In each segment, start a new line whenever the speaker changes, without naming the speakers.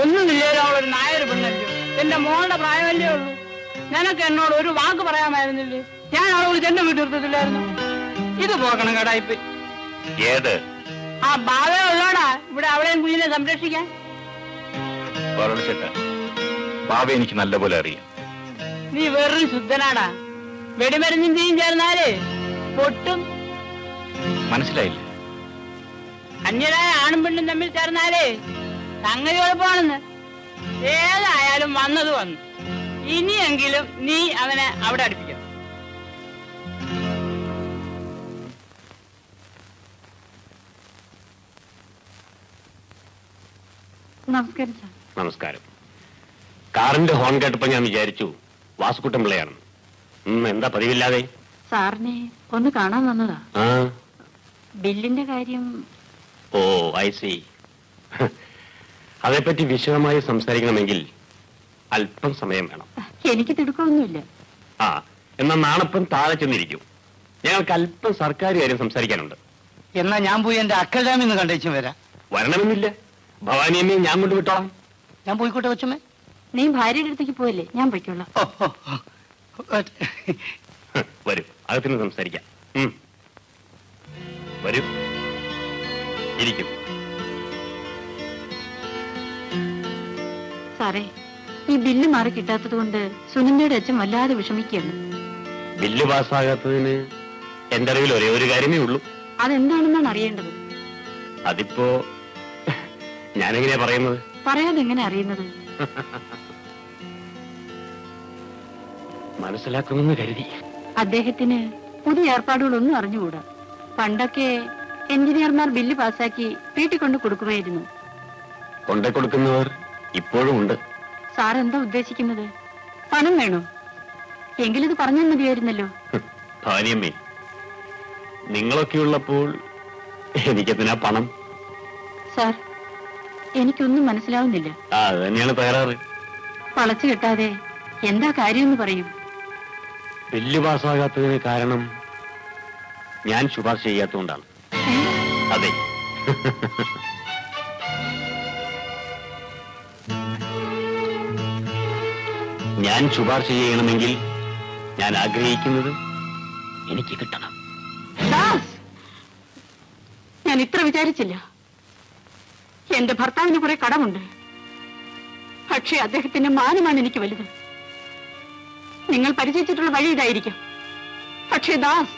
ഒന്നുമില്ലേലും അവളൊരു നായർ പെണ്ണല്ലോ എന്റെ മോളുടെ പ്രായമല്ലേ ഉള്ളൂ. നിനക്ക് എന്നോട് ഒരു വാക്ക് പറയാമായിരുന്നില്ലേ? ഞാൻ അവളെ വിളിച്ച് എന്നെ വീട്ടിൽ ഇത് പോക്കണം കടായിപ്പ്
ഏത്?
ആ ബാവ ഉള്ളോടാ. ഇവിടെ അവളെയും കുഞ്ഞിനെ സംരക്ഷിക്കാൻ.
ബാബ എനിക്ക് നല്ലപോലെ അറിയാം.
നീ വെറും ശുദ്ധനാടാ. വെടിമരുന്നും ചെയ്യും ചേർന്നാലേ പൊട്ടും.
മനസ്സിലായില്ല.
അന്യരായ ആണും പെണ്ണും തമ്മിൽ ചേർന്നാലേ സംഗതി എളുപ്പമാണെന്ന്. ഏതായാലും വന്നത് വന്നു. ഇനിയെങ്കിലും നീ അവനെ അവിടെ അടുപ്പിക്കും
നമസ്കാരം സാർ.
നമസ്കാരം. കാറിന്റെ ഹോൺ കേട്ടപ്പോ ഞാൻ വിചാരിച്ചു വാസുക്കുട്ടൻ പിള്ളയാണ് എന്താ പതിവില്ലാതെ?
സാറിനെ ഒന്ന് കാണാൻ വന്നതാ. ബില്ലിന്റെ കാര്യം
ഓ ഐ സി. അതേപ്പറ്റി വിശദമായി സംസാരിക്കണമെങ്കിൽ അല്പം സമയം വേണം.
എനിക്ക് തിടുക്കമൊന്നുമില്ല.
ആ എന്നാൽ നാണപ്പം താഴെ ചെന്നിരിക്കും. ഞങ്ങൾക്ക് അല്പം സർക്കാർ കാര്യം സംസാരിക്കാനുണ്ട്.
എന്നാ ഞാൻ പോയി എന്റെ അക്കൽ ഡാമിൽ നിന്ന് കണ്ടേച്ചു വരാം.
വരണമെന്നില്ല. ഭവാനിയമ്മയെ ഞാൻ കൊണ്ടുവിട്ടോളാം
ഞാൻ പോയിക്കോട്ടെ കൊച്ചമ്മേ?
നീ ഭാര്യയുടെ അടുത്തേക്ക് പോയല്ലേ? ഞാൻ പോയിക്കോളാം.
വരൂ. അകത്തുനിന്ന് സംസാരിക്കാം. വരൂ. ഇരിക്കും.
സാറേ ഈ ബില്ല് മാറി കിട്ടാത്തത് കൊണ്ട് സുനന്ദയുടെ അച്ഛൻ വല്ലാതെ വിഷമിക്കുകയാണ്.
ബില്ല് പാസ്സാകാത്തതിന് എന്റെ അറിവിൽ ഒരേ ഒരു കാര്യമേ ഉള്ളൂ.
അതെന്താണെന്നാണ് അറിയേണ്ടത്?
അതിപ്പോ ഞാനെങ്ങനെയാ പറയുന്നത്?
പറയാതെ എങ്ങനെ അറിയുന്നത്?
മനസ്സിലാക്കുമെന്ന് കരുതി.
അദ്ദേഹത്തിന് പുതിയ ഏർപ്പാടുകളൊന്നും അറിഞ്ഞുകൂടാ. പണ്ടൊക്കെ എഞ്ചിനീയർമാർ ബില്ല് പാസ്സാക്കി വീട്ടിൽ കൊണ്ട് കൊടുക്കുമായിരുന്നു
കൊണ്ടേ കൊടുക്കുന്നവർ ഇപ്പോഴും ഉണ്ട്.
സാർ എന്താ ഉദ്ദേശിക്കുന്നത്? പണം വേണോ? എങ്കിലിത് പറഞ്ഞാൽ മതിയായിരുന്നല്ലോ.
ഭാര്യമ്മേ നിങ്ങളൊക്കെ ഉള്ളപ്പോൾ എനിക്കെന്തിനാ പണം?
സാർ എനിക്കൊന്നും മനസ്സിലാവുന്നില്ല.
ആ അത് തന്നെയാണ് തകരാറ്.
വളച്ചു കിട്ടാതെ എന്താ കാര്യമെന്ന് പറയും.
ബില്ല് പാസ്സാകാത്തതിന് കാരണം ഞാൻ ശുപാർശ ചെയ്യാത്തതുകൊണ്ടാണ്. അതെ. ഞാൻ ശുപാർശ ചെയ്യണമെങ്കിൽ ഞാൻ ആഗ്രഹിക്കുന്നത് എനിക്ക് കിട്ടണം.
ഞാൻ ഇത്ര വിചാരിച്ചില്ല. എന്റെ ഭർത്താവിന് കുറെ കടമുണ്ട്. പക്ഷേ അദ്ദേഹത്തിന്റെ മാനമാണ് എനിക്ക് വലുത്. നിങ്ങൾ പരിചയിച്ചിട്ടുള്ള വഴി ഇതായിരിക്കും. പക്ഷേ ദാസ്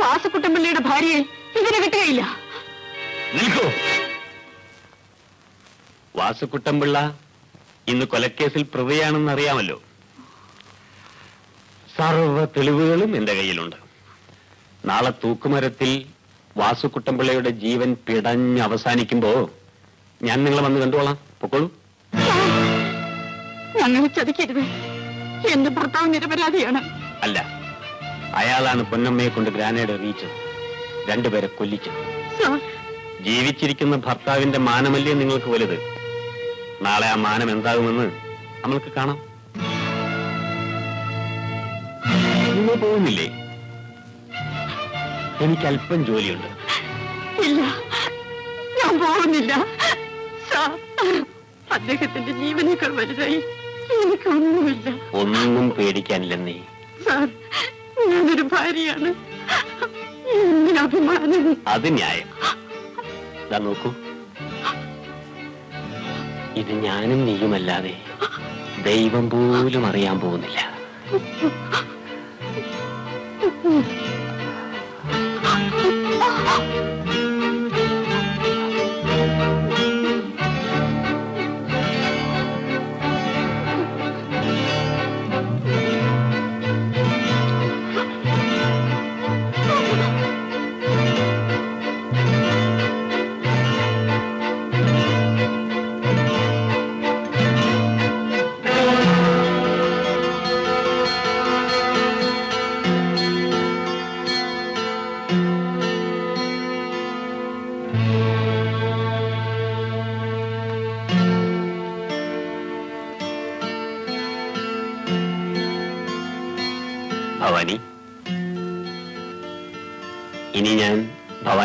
വാസക്കുട്ടമ്പിള്ളിയുടെ ഭാര്യയെ ഇങ്ങനെ കിട്ടുകയില്ല
വാസക്കുട്ടമ്പിള്ള ഇന്ന് കൊലക്കേസിൽ പ്രതിയാണെന്ന് അറിയാമല്ലോ. സർവ തെളിവുകളും എന്റെ കയ്യിലുണ്ട്. നാളെ തൂക്കുമരത്തിൽ വാസുക്കുട്ടമ്പിള്ളയുടെ ജീവൻ പിടഞ്ഞ് അവസാനിക്കുമ്പോ ഞാൻ നിങ്ങളെ വന്ന് കണ്ടുകൊള്ളാം. പൊക്കോളൂ.
ഞങ്ങളെ ചതിക്കരുത്. എന്റെ ഭർത്താവ് നിരപരാധിയാണ്.
അല്ല അയാളാണ് പൊന്നമ്മയെ കൊണ്ട് ഗ്രാനേഡ് എറിയിച്ചത് രണ്ടുപേരെ കൊല്ലിച്ചത്. ജീവിച്ചിരിക്കുന്ന ഭർത്താവിന്റെ മാനമല്ലേ നിങ്ങൾക്ക് വലുത്? നാളെ ആ മാനം എന്താകുമെന്ന് നമ്മൾക്ക് കാണാം. നിങ്ങൾ പോകുന്നില്ലേ? എനിക്ക് അല്പം ജോലിയുണ്ട്.
ഇല്ല ഞാൻ പോകുന്നില്ല. അദ്ദേഹത്തിന്റെ ജീവനേക്കാൾ വലുതായി എനിക്കൊന്നുമില്ല
ഒന്നും പേടിക്കാനില്ലെന്നേ.
സാർ ഞാനൊരു ഭാര്യയാണ്. എന്റെ അഭിമാനം.
അത് ന്യായം. നോക്കൂ. ഇത് ഞാനും നീയുമല്ലാതെ ദൈവം പോലും അറിയാൻ പോകുന്നില്ല.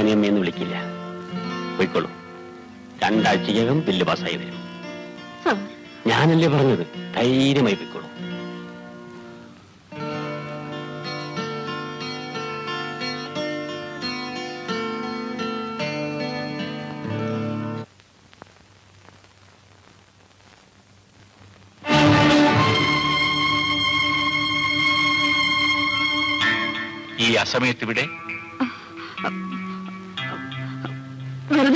ഭവാനി അമ്മയെന്ന് വിളിക്കില്ല. പോയിക്കോളൂ. രണ്ടാഴ്ചയ്ക്കകം ബില്ല് പാസ്സായി വരും.
ഞാനല്ലേ പറഞ്ഞത്? ധൈര്യമായി പോയിക്കോളൂ.
ഈ അസമയത്ത് ഇവിടെ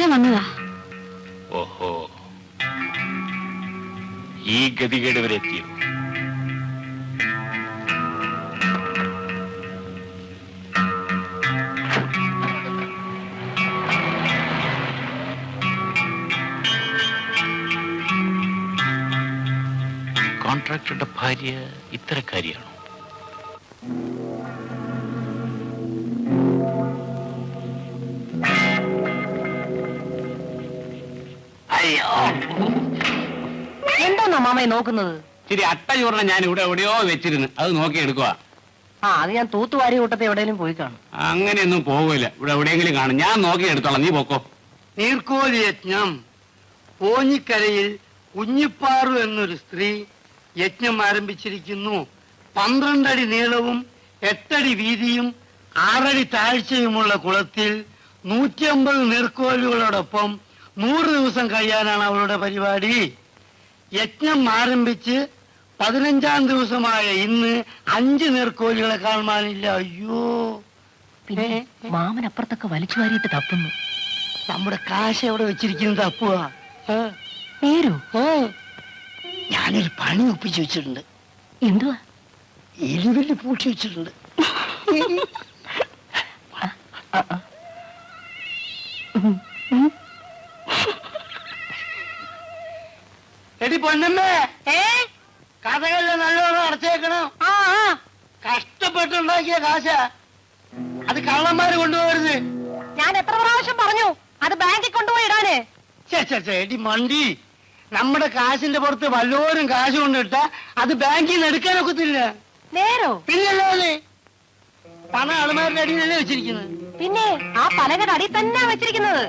വെറുതെ വന്നതാ.
ഓഹോ. ഈ ഗതികേട് വരെ എത്തിയോ? കോൺട്രാക്ടറുടെ ഭാര്യ ഇത്തരക്കാരിയാണോ?
എന്താണോ മാമയെ നോക്കുന്നത്?
ശരി അട്ടചൂർണ ഞാൻ ഇവിടെ എവിടെയോ വെച്ചിരുന്നു. അത് നോക്കി എടുക്കുക
ആ അത് ഞാൻ തൂത്തുവാരി കൂട്ടത്തെ എവിടെയെങ്കിലും പോയി കാണും.
അങ്ങനെയൊന്നും പോകില്ല ഇവിടെ എവിടെയെങ്കിലും കാണും. ഞാൻ നോക്കി എടുത്തോളാം. നീ പോക്കോ.
നീർക്കോലി യജ്ഞം ഓഞ്ഞിക്കരയിൽ കുഞ്ഞിപ്പാറു എന്നൊരു സ്ത്രീ യജ്ഞം ആരംഭിച്ചിരിക്കുന്നു. പന്ത്രണ്ടടി നീളവും എട്ടടി വീതിയും ആറടി താഴ്ചയുമുള്ള കുളത്തിൽ നൂറ്റിയമ്പത് നീർക്കോലുകളോടൊപ്പം നൂറ് ദിവസം കഴിയാനാണ് അവളുടെ പരിപാടി. യജ്ഞം ആരംഭിച്ച് പതിനഞ്ചാം ദിവസമായ ഇന്ന് അഞ്ച് നേർക്കോലികളെ കാണുവാനില്ല. അയ്യോ.
പിന്നെ മാമൻ അപ്പുറത്തൊക്കെ വലിച്ചു വാരിയിട്ട് തപ്പുന്നു.
നമ്മുടെ കാശ് എവിടെ വെച്ചിരിക്കുന്നത് തപ്പുക?
നേരോ?
ഞാനൊരു പണി ഒപ്പിച്ചു വെച്ചിട്ടുണ്ട്.
എന്തുവാ?
എലിവെല്ലി പൂട്ടി വെച്ചിട്ടുണ്ട്. എടി പൊന്നമ്മേ.
ഏ?
കഥകളിൽ നല്ലോണം അടച്ചേക്കണം. കഷ്ടപ്പെട്ടുണ്ടാക്കിയ കാശ. അത് കള്ളന്മാര് കൊണ്ടുപോകരുത്.
ഞാൻ എത്ര പ്രാവശ്യം പറഞ്ഞു? അത് ബാങ്കിൽ കൊണ്ടുപോയി ഇടാനേ.
ചേ ചേ ചേ എടി മണ്ടി. നമ്മുടെ കാശിന്റെ പുറത്ത് വല്ലോരും കാശ് കൊണ്ടിട്ട അത് ബാങ്കിൽ നിന്ന് എടുക്കാനൊക്കത്തില്ല
നേരോ?
പിന്നല്ലാതെ പണ അളമാരുടെ അടിയിലല്ലേ വെച്ചിരിക്കുന്നത്.
പിന്നെ ആ പലകയുടെ അടി തന്നെ വെച്ചിരിക്കുന്നത്.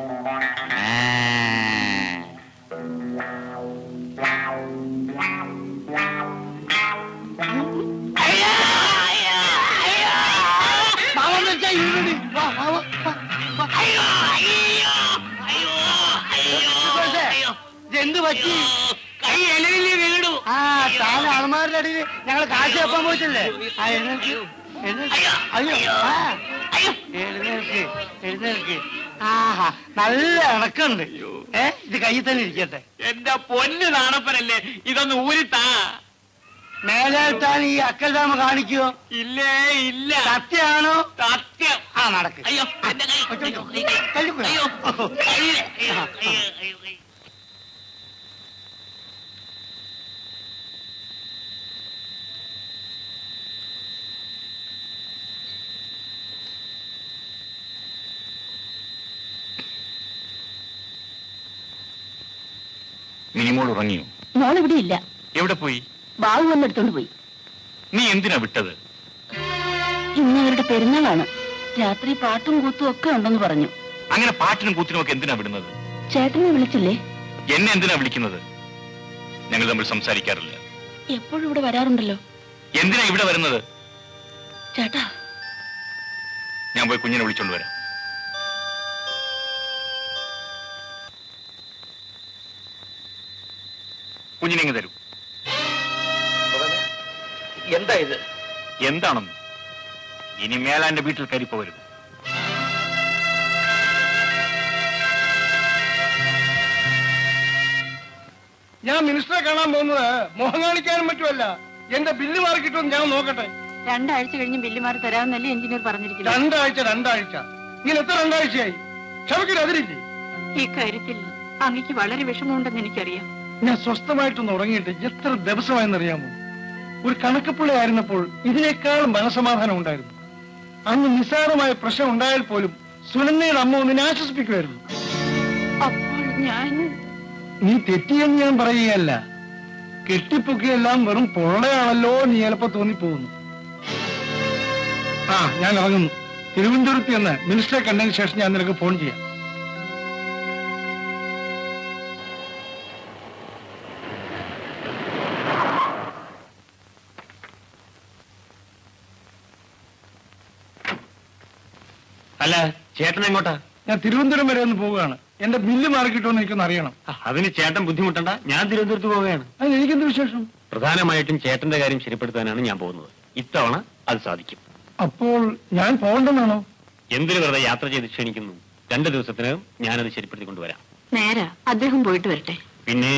ഇരുടി. വാ, വാ, വാ, വാ, വാ. അയ്യോ ഇതെന്ത് പറ്റി?
കൈ ഇലവിൽ വീണു.
ആ താൻ അളമാരുടെ അടിയിൽ ഞങ്ങൾ കാശ് വെപ്പാൻ പോയിട്ടില്ലേ? ആ എഴുന്നേൽക്ക് എഴുന്നേൽക്ക്. അയ്യോ ആ. എഴുന്നേൽക്ക് എഴുന്നേൽക്ക്. ആഹാ നല്ല ഇണക്കുണ്ട് ഏ ഇത് കയ്യിൽ തന്നെ ഇരിക്കട്ടെ.
എന്റെ പൊന്ന് നാണപ്പനല്ലേ ഇതൊന്ന് ഊരിത്താ.
മേലേട്ടാൻ ഈ അക്കൽ ഡാമ കാണിക്കുവോ
ഇല്ലേ ഇല്ല.
സത്യാണോ
സത്യം.
ആ നടക്ക്.
അയ്യോ.
മിനിമോൾ ഉറങ്ങിയോ?
ഇവിടെ ഇല്ല.
എവിടെ പോയി?
ബാബു വന്നെടുത്തോണ്ട് പോയി.
നീ എന്തിനാ വിട്ടത്?
ഇന്ന് അവരുടെ പെരുന്നാളാണ്. രാത്രി പാട്ടും കൂത്തും ഒക്കെ ഉണ്ടെന്ന് പറഞ്ഞു.
അങ്ങനെ പാട്ടിനും കൂത്തിനും ഒക്കെ എന്തിനാ വിടുന്നത്?
ചേട്ടനെ വിളിച്ചില്ലേ?
എന്നെ എന്തിനാ വിളിക്കുന്നത്? ഞങ്ങൾ തമ്മിൽ സംസാരിക്കാറില്ല.
എപ്പോഴും ഇവിടെ വരാറുണ്ടല്ലോ.
എന്തിനാ ഇവിടെ വരുന്നത്?
ചേട്ടാ.
ഞാൻ പോയി കുഞ്ഞിനെ വിളിച്ചോണ്ട് വരാം. കുഞ്ഞിനെങ്ങ് തരൂ.
എന്താ ഇത്?
എന്താണെന്ന്? ഇനി മേലാന്റെ വീട്ടിൽ കയറി പോകരുത്.
ഞാൻ മിനിസ്റ്ററെ കാണാൻ പോകുന്നത് മുഖം കാണിക്കാനും പറ്റുമല്ല. എന്റെ ബില്ല് മാറി കിട്ടുമെന്ന് ഞാൻ നോക്കട്ടെ.
രണ്ടാഴ്ച കഴിഞ്ഞ് ബില്ലുമാർ തരാമെന്നല്ലേ എഞ്ചിനീയർ പറഞ്ഞിരിക്കുന്നത്.
രണ്ടാഴ്ച രണ്ടാഴ്ച. ഇങ്ങനെ എത്ര രണ്ടാഴ്ചയായി? ക്ഷമയ്ക്കൊരു അതിരില്ലേ?
ഇക്കാര്യത്തിൽ അങ്ങക്ക് വളരെ വിഷമമുണ്ടെന്ന് എനിക്കറിയാം.
ഞാൻ സ്വസ്ഥമായിട്ടൊന്ന് ഉറങ്ങിയിട്ട് എത്ര ദിവസമായെന്നറിയാമോ? ഒരു കണക്കപ്പിള്ളയായിരുന്നപ്പോൾ ഇതിനേക്കാളും മനസമാധാനം ഉണ്ടായിരുന്നു. അന്ന് നിസ്സാരമായ പ്രശ്നം ഉണ്ടായാൽ പോലും സുനന്ദയുടെ അമ്മ ഒന്നിനെ ആശ്വസിപ്പിക്കുമായിരുന്നു
അപ്പോൾ ഞാൻ
നീ തെറ്റിയെന്ന് ഞാൻ പറയുകയല്ല. കെട്ടിപ്പൊക്കിയെല്ലാം വെറും പൊള്ളയാണല്ലോ നീ ചിലപ്പോ തോന്നിപ്പോകുന്നു. ആ ഞാൻ ഇറങ്ങുന്നു. തിരുവനന്തപുരത്ത് എന്ന് മിനിസ്റ്ററെ കണ്ടതിന് ശേഷം ഞാൻ നിനക്ക് ഫോൺ ചെയ്യാം.
അല്ല ചേട്ടൻ എങ്ങോട്ടാ?
ഞാൻ തിരുവനന്തപുരം വരെ ഒന്ന് പോവുകയാണ്. എന്റെ ബില്ല് മാറി കിട്ടുമെന്ന് എനിക്കൊന്ന് അറിയണം
അതിന് ചേട്ടൻ ബുദ്ധിമുട്ടണ്ട. ഞാൻ തിരുവനന്തപുരത്ത് പോവുകയാണ്.
അതിന് എനിക്കെന്ത് വിശേഷം?
പ്രധാനമായിട്ടും ചേട്ടന്റെ കാര്യം ശരിപ്പെടുത്താനാണ് ഞാൻ പോകുന്നത്. ഇത്തവണ അത് സാധിക്കും.
അപ്പോൾ ഞാൻ പോകണ്ടെന്നാണോ?
എന്തിനു വെറുതെ യാത്ര ചെയ്ത് ക്ഷണിക്കുന്നു? രണ്ടു ദിവസത്തിനകം ഞാനത് ശരിപ്പെടുത്തി കൊണ്ടുവരാം
നേരാ അദ്ദേഹം പോയിട്ട് വരട്ടെ.
പിന്നെ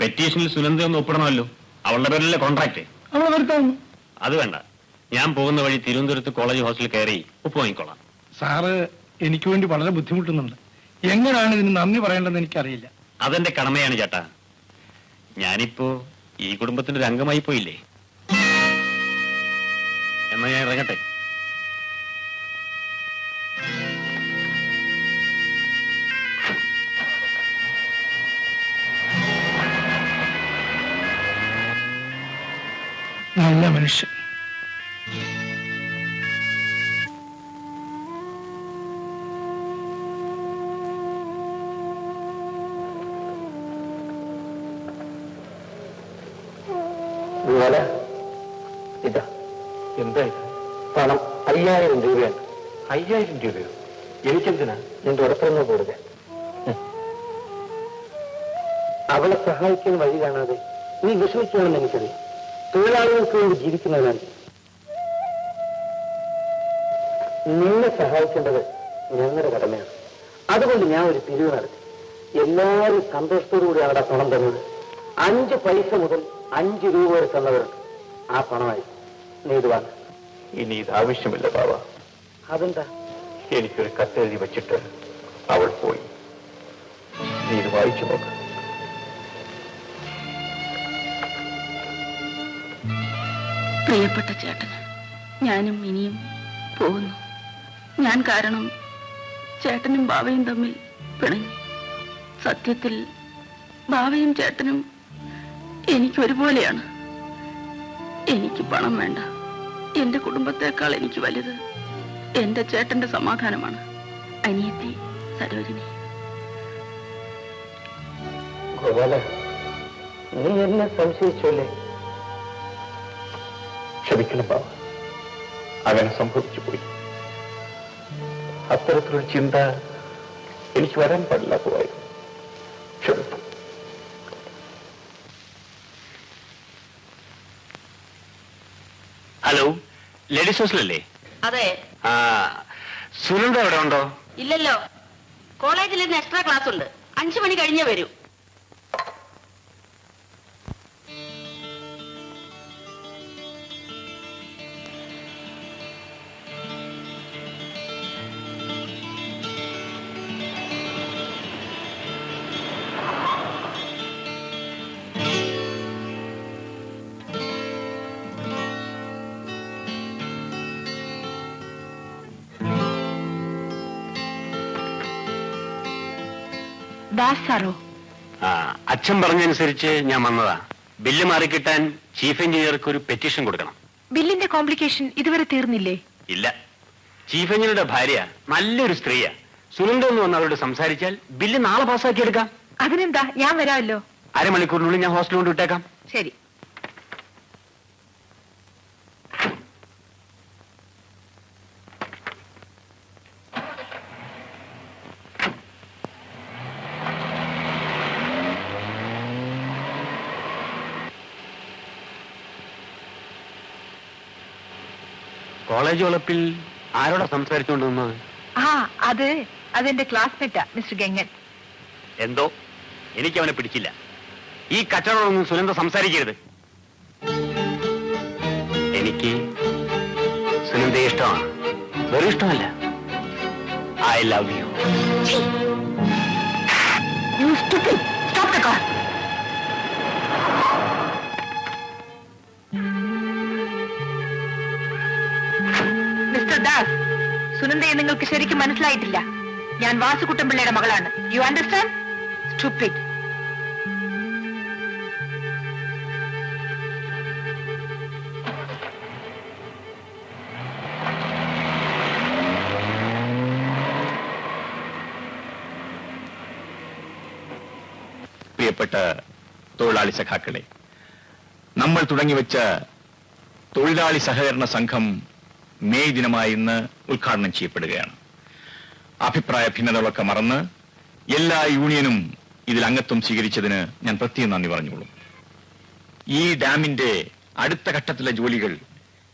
പെറ്റീഷനിൽ സുനന്ദ ഒന്ന് ഒപ്പിടണമല്ലോ. അവളുടെ പേരിലെ കോൺട്രാക്ട്?
അവളെ വരുത്താം
അത് വേണ്ട. ഞാൻ പോകുന്ന വഴി തിരുവനന്തപുരത്ത് കോളേജ് ഹോസ്റ്റലിൽ കയറി ഉപ്പ് വാങ്ങിക്കോളാം.
സാറ് എനിക്ക് വേണ്ടി വളരെ ബുദ്ധിമുട്ടുന്നുണ്ട്. എങ്ങനെയാണ് ഇതിന് നന്ദി പറയേണ്ടതെന്ന് എനിക്കറിയില്ല.
അതെന്റെ കടമയാണ് ചേട്ടാ. ഞാനിപ്പോ ഈ കുടുംബത്തിന്റെ ഒരു അംഗമായി പോയില്ലേ? എന്നാ ഞാൻ ഇറങ്ങട്ടെ.
നല്ല മനുഷ്യൻ.
സഹായിക്കുന്ന വഴി കാണാതെ നീ വിഷമിക്കണമെന്ന് എനിക്കറിയാം തൊഴിലാളികൾക്ക് വേണ്ടി ജീവിക്കുന്നവനാണ്. നിന്നെ സഹായിക്കേണ്ടത് ഞങ്ങളുടെ കടമയാണ്. അതുകൊണ്ട് ഞാൻ ഒരു പിരിവ് നടത്തി. എല്ലാവരും സന്തോഷത്തോടുകൂടി അവിടെ പണം തന്നത്. അഞ്ച് പൈസ മുതൽ അഞ്ച് രൂപ വരെ തന്നവരുണ്ട് ആ പണമായി നീ ഇത് വാങ്ങ.
ഇനി ഇത് ആവശ്യമില്ല ബാബ.
അതെന്താ?
എനിക്കൊരു കത്തെഴുതി വെച്ചിട്ട് അവൾ പോയി. നീ ഇത് വായിച്ചു നോക്ക്.
പ്രിയപ്പെട്ട ചേട്ടൻ ഞാനും ഇനിയും പോകുന്നു. ഞാൻ കാരണം ചേട്ടനും ബാവയും തമ്മിൽ പിണങ്ങി. സത്യത്തിൽ ബാവയും ചേട്ടനും എനിക്ക് ഒരുപോലെയാണ് എനിക്ക് പണം വേണ്ട. എന്റെ കുടുംബത്തെക്കാൾ എനിക്ക് വലുത് എന്റെ ചേട്ടന്റെ സമാധാനമാണ്. അനിയത്തി സരോജിനി.
നീ എന്നെ സംശയിച്ചല്ലേ?
ക്ഷമിക്കണം ബാബ അങ്ങനെ സംഭവിച്ചു പോയി. അത്തരത്തിലൊരു ചിന്ത എനിക്ക് വരാൻ പാടില്ലാത്തതായിരുന്നു ക്ഷമിക്കും.
ഹലോ ലേഡീസ് ഹോസ്റ്റലല്ലേ?
അതെ.
ആ സുനന്ദ അവിടെ ഉണ്ടോ?
ഇല്ലല്ലോ. കോളേജിൽ ഇന്ന് എക്സ്ട്രാ ക്ലാസ് ഉണ്ട് അഞ്ചു മണി കഴിഞ്ഞേ വരൂ.
ദാസ് സാറോ
അച്ഛൻ പറഞ്ഞനുസരിച്ച് ഞാൻ വന്നതാ. ബില്ല് മാറിക്കിട്ടാൻ ചീഫ് എഞ്ചിനീയർക്ക് ഒരു പെറ്റീഷൻ കൊടുക്കണം.
ബില്ലിന്റെ കോംപ്ലിക്കേഷൻ ഇതുവരെ തീർന്നില്ലേ?
ഇല്ല. ചീഫ് എഞ്ചിനീയറുടെ ഭാര്യ നല്ലൊരു സ്ത്രീയാ. സുനന്ദ എന്ന് വന്ന് അവരോട് സംസാരിച്ചാൽ ബില്ല് നാളെ പാസ്സാക്കി എടുക്കാം
അതിനെന്താ? ഞാൻ വരാമല്ലോ.
അരമണിക്കൂറിനുള്ളിൽ ഞാൻ ഹോസ്റ്റലിൽ കൊണ്ട് വിട്ടേക്കാം.
ശരി.
കോളേജ് വളപ്പിൽ ആരോടാ സംസാരിച്ചുകൊണ്ട് നിന്നത്?
ആ അത് അതെന്റെ ക്ലാസ്മേറ്റാ മിസ്റ്റർ ഗംഗൻ.
എന്തോ? എനിക്ക് അവനെ പിടിച്ചില്ല. ഈ കച്ചവടമൊന്നും സുനന്ദ സംസാരിക്കരുത്. എനിക്ക് സുനന്ദയെ ഇഷ്ടമാണ്. വെറും ഇഷ്ടമല്ല. ഐ ലവ് യു
സുനന്ദയെ നിങ്ങൾക്ക് ശരിക്കും മനസ്സിലായിട്ടില്ല. ഞാൻ വാസുകുട്ടൻപിള്ളയുടെ മകളാണ്. യു അണ്ടർസ്റ്റാൻഡ്
പ്രിയപ്പെട്ട തൊഴിലാളി സഖാക്കളെ നമ്മൾ തുടങ്ങിവെച്ച തൊഴിലാളി സഹകരണ സംഘം
മെയ് ദിനമായി ഇന്ന് ഉദ്ഘാടനം ചെയ്യപ്പെടുകയാണ്. അഭിപ്രായ ഭിന്നതകളൊക്കെ മറന്ന് എല്ലാ യൂണിയനും ഇതിൽ അംഗത്വം സ്വീകരിച്ചതിന് ഞാൻ പ്രത്യേകം നന്ദി പറഞ്ഞോളും. ഈ ഡാമിന്റെ അടുത്ത ഘട്ടത്തിലെ ജോലികൾ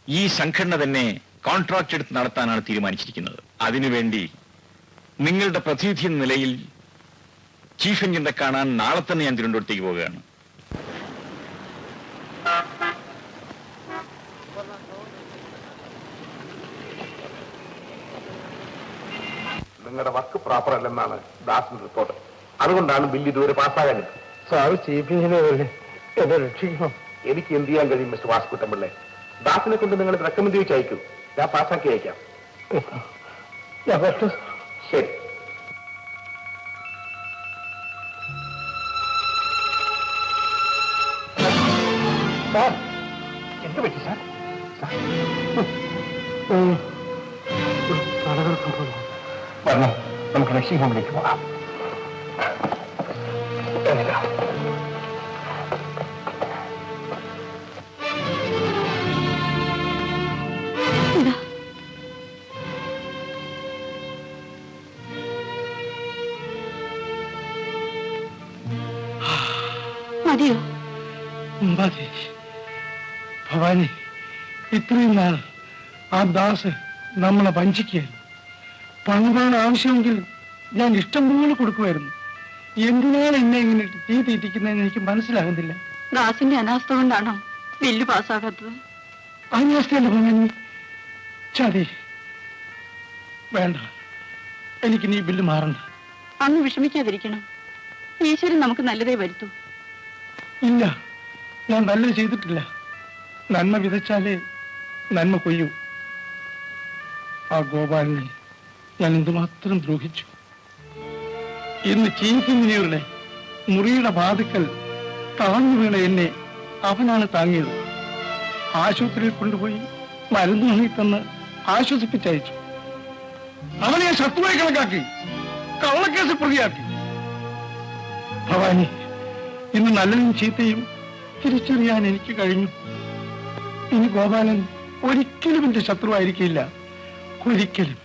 ഈ സംഘടന തന്നെ കോൺട്രാക്ട് എടുത്ത് നടത്താനാണ് തീരുമാനിച്ചിരിക്കുന്നത്. അതിനുവേണ്ടി നിങ്ങളുടെ പ്രതിനിധി എന്ന നിലയിൽ ചീഫ് എഞ്ചിനെ കാണാൻ നാളെ തന്നെ ഞാൻ തിരുവനന്തപുരത്തേക്ക് പോവുകയാണ്.
നിങ്ങളുടെ വർക്ക് പ്രോപ്പർ അല്ലെന്നാണ് ദാസിന്റെ റിപ്പോർട്ട് അതുകൊണ്ടാണ് ബില്ല് ഇതുവരെ പാസ്സാകാൻ
സാർ ചീഫ് എഞ്ചിനീയറല്ലേ എന്നെ രക്ഷിക്കണം.
എനിക്ക് എന്ത് ചെയ്യാൻ കഴിയും മിസ്റ്റർ വാസുക്കുട്ടമ്പിള്ളെ ദാസിനെ കൊണ്ട് നിങ്ങൾ റെക്കമെൻഡ് ചെയ്ത് അയക്കൂ. ഞാൻ പാസ്സാക്കി അയക്കാം. ശരി.
സാർ എന്ത് പറ്റി സാർ വരണം. നമുക്ക് നഴ്സിംഗ് ഹോമിലേക്ക് പോകാം.
മതിയോ?
മതി. ഭവാനി ഇത്രയും നാൾ ആ ദാസ് നമ്മളെ വഞ്ചിക്കുകയായിരുന്നു. പണമാണ് ആവശ്യമെങ്കിൽ ഞാൻ ഇഷ്ടം പോലെ കൊടുക്കുമായിരുന്നു. എന്തിനാണ് എന്നെ ഇങ്ങനെ തീ തീറ്റിക്കുന്നതെന്ന് എനിക്ക് മനസ്സിലാകുന്നില്ല.
ദാസിന്റെ അനാസ്ഥ കൊണ്ടാണോ ബില്ല് പാസ്സാകാത്തത്?
അനാസ്ഥയല്ല ഭവാനി ചതി. വേണ്ട. എനിക്ക് നീ ബില്ല് മാറണ്ട.
അങ്ങ് വിഷമിക്കാതിരിക്കണം. ഈശ്വരൻ നമുക്ക് നല്ലതേ വരുത്തൂ.
ഇല്ല. ഞാൻ നല്ലത് ചെയ്തിട്ടില്ല. നന്മ വിതച്ചാലേ നന്മ കൊയ്യൂ. ആ ഗോപാലിനെ ഞാൻ എന്തുമാത്രം ദ്രോഹിച്ചു? ഇന്ന് ചീഫ് എഞ്ചിനീയറുടെ മുറിയുടെ വാതുക്കൽ താങ്ങു വീണ എന്നെ അവനാണ് താങ്ങിയത്. ആശുപത്രിയിൽ കൊണ്ടുപോയി മരുന്ന് വാങ്ങി തന്ന് ആശ്വസിപ്പിച്ചയച്ചു. അവനെ ശത്രുവായി കണക്കാക്കി കള്ളക്കേസ് പ്രതിയാക്കി. ഭവാനി ഇന്ന് നല്ലതും ചീത്തയും തിരിച്ചറിയാൻ എനിക്ക് കഴിഞ്ഞു. ഇനി ഗോപാലൻ ഒരിക്കലും എന്റെ ശത്രുവായിരിക്കില്ല. ഒരിക്കലും.